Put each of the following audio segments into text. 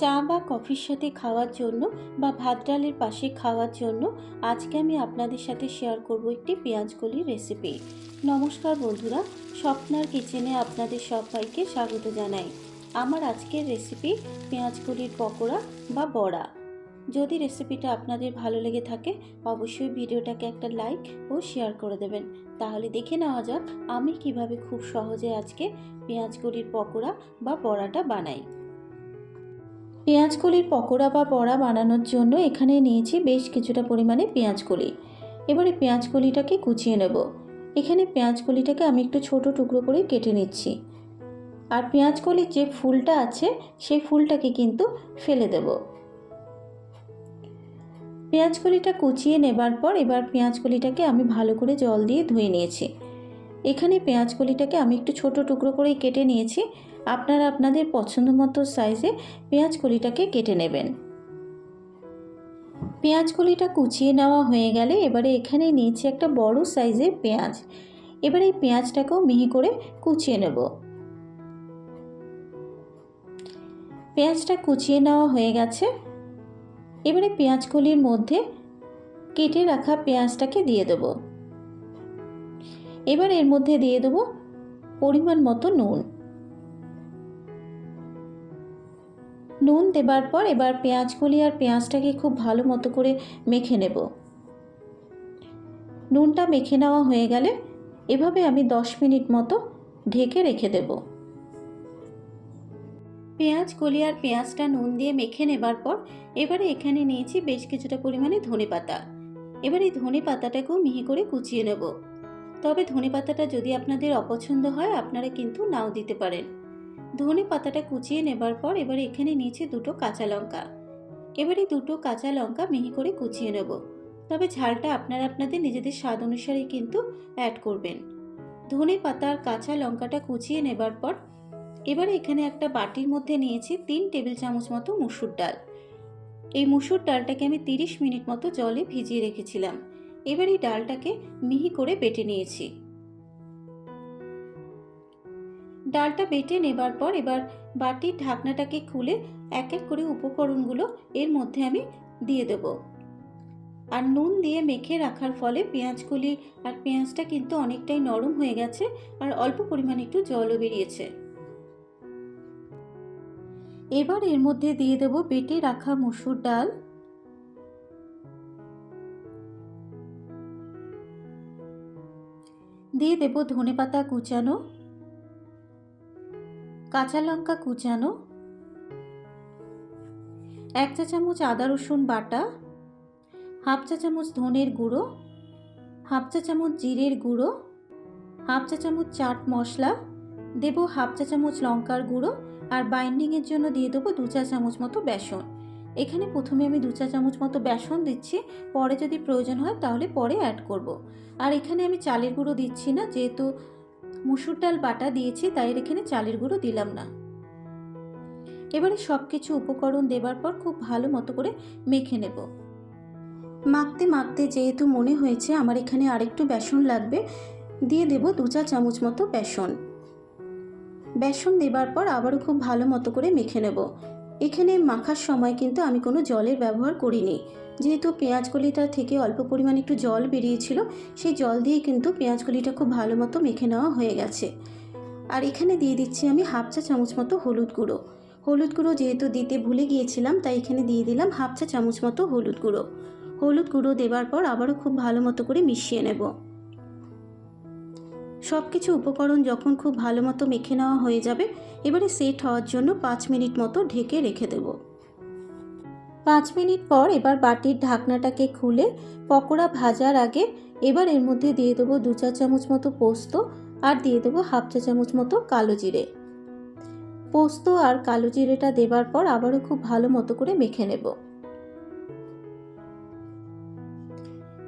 চা বা কফির সাথে খাওয়ার জন্য বা ভাত ডালের পাশে খাওয়ার জন্য আজকে আমি আপনাদের সাথে শেয়ার করব একটি পেঁয়াজ কলির রেসিপি নমস্কার বন্ধুরা, স্বপ্নার কিচেনে আপনাদের সবাইকে স্বাগত জানাই। আমার আজকের রেসিপি পেঁয়াজ কলির পকোড়া বা বড়া। যদি রেসিপিটা আপনাদের ভালো লেগে থাকে, অবশ্যই ভিডিওটাকে একটা লাইক ও শেয়ার করে দেবেন। তাহলে দেখে নেওয়া যাক আমি কীভাবে খুব সহজে আজকে পেঁয়াজ কলির পকোড়া বা বড়াটা বানাই। পেঁয়াজ কলির পকোড়া বা বড়া বানানোর জন্য এখানে নিয়েছি বেশ কিছুটা পরিমাণে পেঁয়াজ কলি এবারে পেঁয়াজ কলিটাকে কুচিয়ে নেব। এখানে পেঁয়াজ কলিটাকে আমি একটু ছোট টুকরো করে কেটে নিচ্ছি। আর পেঁয়াজ কলির যে ফুলটা আছে, সেই ফুলটাকে কিন্তু ফেলে দেব। পেঁয়াজ কলিটা কুচিয়ে নেবার পর এবার পেঁয়াজ কলিটাকে আমি ভালো করে জল দিয়ে ধুয়ে নিয়েছি। এখানে পেঁয়াজ কলিটাকে আমি একটু ছোট টুকরো করেই কেটে নিয়েছি। আপনারা আপনাদের পছন্দ মতো সাইজে পেঁয়াজ কলিটাকে কেটে নেবেন। পেঁয়াজ কলিটা কুচিয়ে নেওয়া হয়ে গেলে এবারে এখানে নিয়েছি একটা বড় সাইজের পেঁয়াজ। এবারে এই পেঁয়াজটাকেও মিহি করে কুচিয়ে নেব। পেঁয়াজটা কুচিয়ে নেওয়া হয়ে গেছে। এবারে পেঁয়াজ কলির মধ্যে কেটে রাখা পেঁয়াজটাকে দিয়ে দেবো। এবার এর মধ্যে দিয়ে দেবো পরিমাণ মতো নুন। নুন দেবার পর এবার পেঁয়াজগুলি আর পেঁয়াজটাকে খুব ভালো মতো করে মেখে নেব। নুনটা মেখে নেওয়া হয়ে গেলে এভাবে আমি দশ মিনিট মতো ঢেকে রেখে দেব। পেঁয়াজ কলি আর পেঁয়াজটা নুন দিয়ে মেখে নেবার পর এবারে এখানে নিয়েছি বেশ কিছুটা পরিমাণে ধনে পাতা। এবার এই ধনে পাতাটাকেও মিহি করে কুচিয়ে নেব। তবে ধনে পাতাটা যদি আপনাদের অপছন্দ হয় আপনারা কিন্তু নাও দিতে পারেন। ধনে পাতাটা কুচিয়ে নেবার পর এবার এখানে নিয়েছি দুটো কাঁচা লঙ্কা। এবারে দুটো কাঁচা লঙ্কা মিহি করে কুচিয়ে নেব। তবে ঝালটা আপনারা আপনাদের নিজেদের স্বাদ অনুসারে কিন্তু অ্যাড করবেন। ধনে পাতা আর কাঁচা লঙ্কাটা কুচিয়ে নেবার পর এবারে এখানে একটা বাটির মধ্যে নিয়েছি তিন টেবিল চামচ মতো মুসুর ডাল। এই মুসুর ডালটাকে আমি তিরিশ মিনিট মতো জলে ভিজিয়ে রেখেছিলাম। এবার এই ডালটাকে মিহি করে বেটে নিয়েছি। ডালটা বেটে নেবার পর এবার বাটির ঢাকনাটাকে খুলে এক এক করে উপকরণগুলো এর মধ্যে আমি দিয়ে দেব। আর নুন দিয়ে মেখে রাখার ফলে পেঁয়াজগুলি আর পেঁয়াজটা কিন্তু অনেকটাই নরম হয়ে গেছে আর অল্প পরিমাণে একটু জলও বেরিয়েছে। এবার এর মধ্যে দিয়ে দেব বেটে রাখা মসুর ডাল। দিয়ে দেব ধনেপাতা কুচানো। কাঁচা লঙ্কা কুচানো, এক চা চামচ আদা রসুন বাটা, হাফ চা চামচ ধনের গুঁড়ো, হাফ চা চামচ জিরের গুঁড়ো, হাফ চা চামচ চাট মশলা, দেব হাফ চা চামচ লঙ্কার গুঁড়ো আর বাইন্ডিংয়ের জন্য দিয়ে দেবো দু চা চামচ মতো বেসন এখানে প্রথমে আমি দু চা চামচ মতো বেসন দিচ্ছি, পরে যদি প্রয়োজন হয় তাহলে পরে অ্যাড করব। আর এখানে আমি চালের গুঁড়ো দিচ্ছি না, যেহেতু মুসুর ডাল বাটা দিয়েছি, তাই এখানে চালের গুঁড়ো দিলাম না। এবারে সব কিছু উপকরণ দেবার পর খুব ভালো মতো করে মেখে নেব। মাখতে মাখতে যেহেতু মনে হয়েছে আমার এখানে আরেকটু বেসন লাগবে, দিয়ে দেব দু চা চামচ মতো বেসন। বেসন দেবার পর আবারও খুব ভালো মতো করে মেখে নেব। এখানে মাখার সময় কিন্তু আমি কোনো জলের ব্যবহার করিনি। যেহেতু পেঁয়াজ পেঁয়াজকলিটা থেকে অল্প পরিমাণ একটু জল বেরিয়েছিল, সেই জল দিয়ে কিন্তু পেঁয়াজকলিটা খুব ভালো মতো মেখে নেওয়া হয়ে গেছে। আর এখানে দিয়ে দিচ্ছি আমি হাফ চা চামচ মতো হলুদ গুঁড়ো। হলুদ গুঁড়ো যেহেতু দিতে ভুলে গিয়েছিলাম, তাই এখানে দিয়ে দিলাম হাফ চা চামচ মতো হলুদ গুঁড়ো। হলুদ গুঁড়ো দেওয়ার পর আবারও খুব ভালো মতো করে মিশিয়ে নেব। সব কিছু উপকরণ যখন খুব ভালো মতো মেখে নেওয়া হয়ে যাবে, এবারে সেট হওয়ার জন্য পাঁচ মিনিট মতো ঢেকে রেখে দেব। পাঁচ মিনিট পর এবার বাটির ঢাকনাটাকে খুলে পকোড়া ভাজার আগে এবার এর মধ্যে দিয়ে দেবো দু চা চামচ মতো পোস্ত আর দিয়ে দেবো হাফ চা চামচ মতো কালো জিরে। পোস্ত আর কালো জিরেটা দেবার পর আবারও খুব ভালো মতো করে মেখে নেব।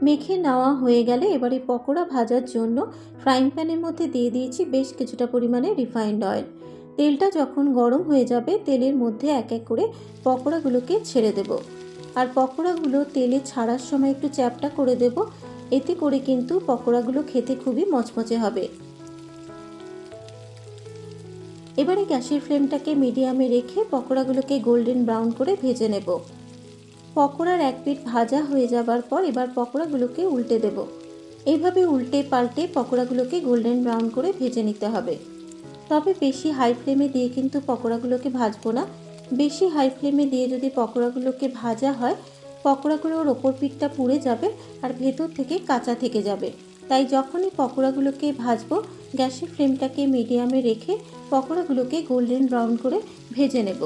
মেখে নেওয়া হয়ে গেলে এবারে পকোড়া ভাজার জন্য ফ্রাইং প্যানের মধ্যে দিয়ে দিয়েছি বেশ কিছুটা পরিমাণে রিফাইন্ড অয়েল তেলটা যখন গরম হয়ে যাবে, তেলের মধ্যে এক এক করে পকোড়াগুলোকে ছেড়ে দেব। আর পকোড়াগুলো তেলে ছাড়ার সময় একটু চ্যাপটা করে দেব, এতে করে কিন্তু পকোড়াগুলো খেতে খুবই মচমচে হবে। এবারে গ্যাসের ফ্লেমটাকে মিডিয়ামে রেখে পকোড়াগুলোকে গোল্ডেন ব্রাউন করে ভেজে নেব। পকোড়ার এক পিঠ ভাজা হয়ে যাবার পর এবার পকোড়াগুলোকে উল্টে দেব। এইভাবে উল্টে পাল্টে পকোড়াগুলোকে গোল্ডেন ব্রাউন করে ভেজে নিতে হবে। তবে বেশি হাই ফ্লেমে দিয়ে কিন্তু পকোড়াগুলোকে ভাজবো না। বেশি হাই ফ্লেমে দিয়ে যদি পকোড়াগুলোকে ভাজা হয়, পকোড়াগুলোর ওপর পিঠটা পুড়ে যাবে আর ভেতর থেকে কাঁচা থেকে যাবে। তাই যখনই পকোড়াগুলোকে ভাজবো, গ্যাসের ফ্লেমটাকে মিডিয়ামে রেখে পকোড়াগুলোকে গোল্ডেন ব্রাউন করে ভেজে নেব।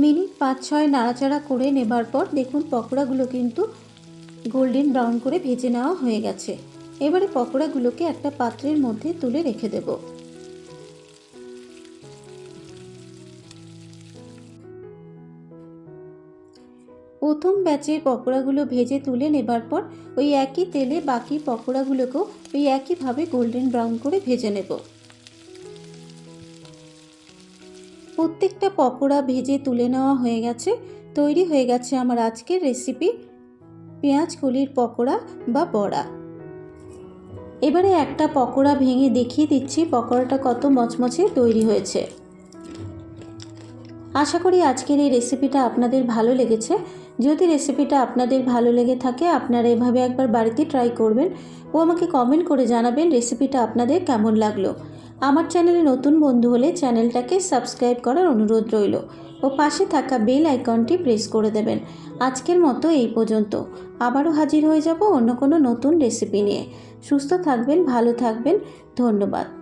মিনিট পাঁচ, ছয় নাড়াচাড়া করে নেবার পর দেখুন পকোড়াগুলো কিন্তু গোল্ডেন ব্রাউন করে ভেজে নেওয়া হয়ে গেছে। এবারে পকোড়াগুলোকে একটা পাত্রের মধ্যে তুলে রেখে দেব। প্রথম ব্যাচের পকোড়াগুলো ভেজে তুলে নেবার পর ওই একই তেলে বাকি পকোড়াগুলোকেও ওই একইভাবে গোল্ডেন ব্রাউন করে ভেজে নেব। প্রত্যেকটা পকোড়া ভেজে তুলে নেওয়া হয়ে গেছে। তৈরি হয়ে গেছে আমার আজকের রেসিপি পেঁয়াজ কলির পকোড়া বা বড়া। এবারে একটা পকোড়া ভেঙে দেখিয়ে দিচ্ছি পকোড়াটা কত মচমচে তৈরি হয়েছে। আশা করি আজকের এই রেসিপিটা আপনাদের ভালো লেগেছে। যদি রেসিপিটা আপনাদের ভালো লেগে থাকে, আপনারা এভাবে একবার বাড়িতে ট্রাই করবেন। ও আমাকে কমেন্ট করে জানাবেন রেসিপিটা আপনাদের কেমন লাগল। আমার চ্যানেলে নতুন বন্ধু হলে চ্যানেলটাকে সাবস্ক্রাইব করার অনুরোধ রইল ও পাশে থাকা বেল আইকনটি প্রেস করে দেবেন। আজকের মতো এই পর্যন্ত। আবারও হাজির হয়ে যাব অন্য কোনো নতুন রেসিপি নিয়ে। সুস্থ থাকবেন, ভালো থাকবেন। ধন্যবাদ।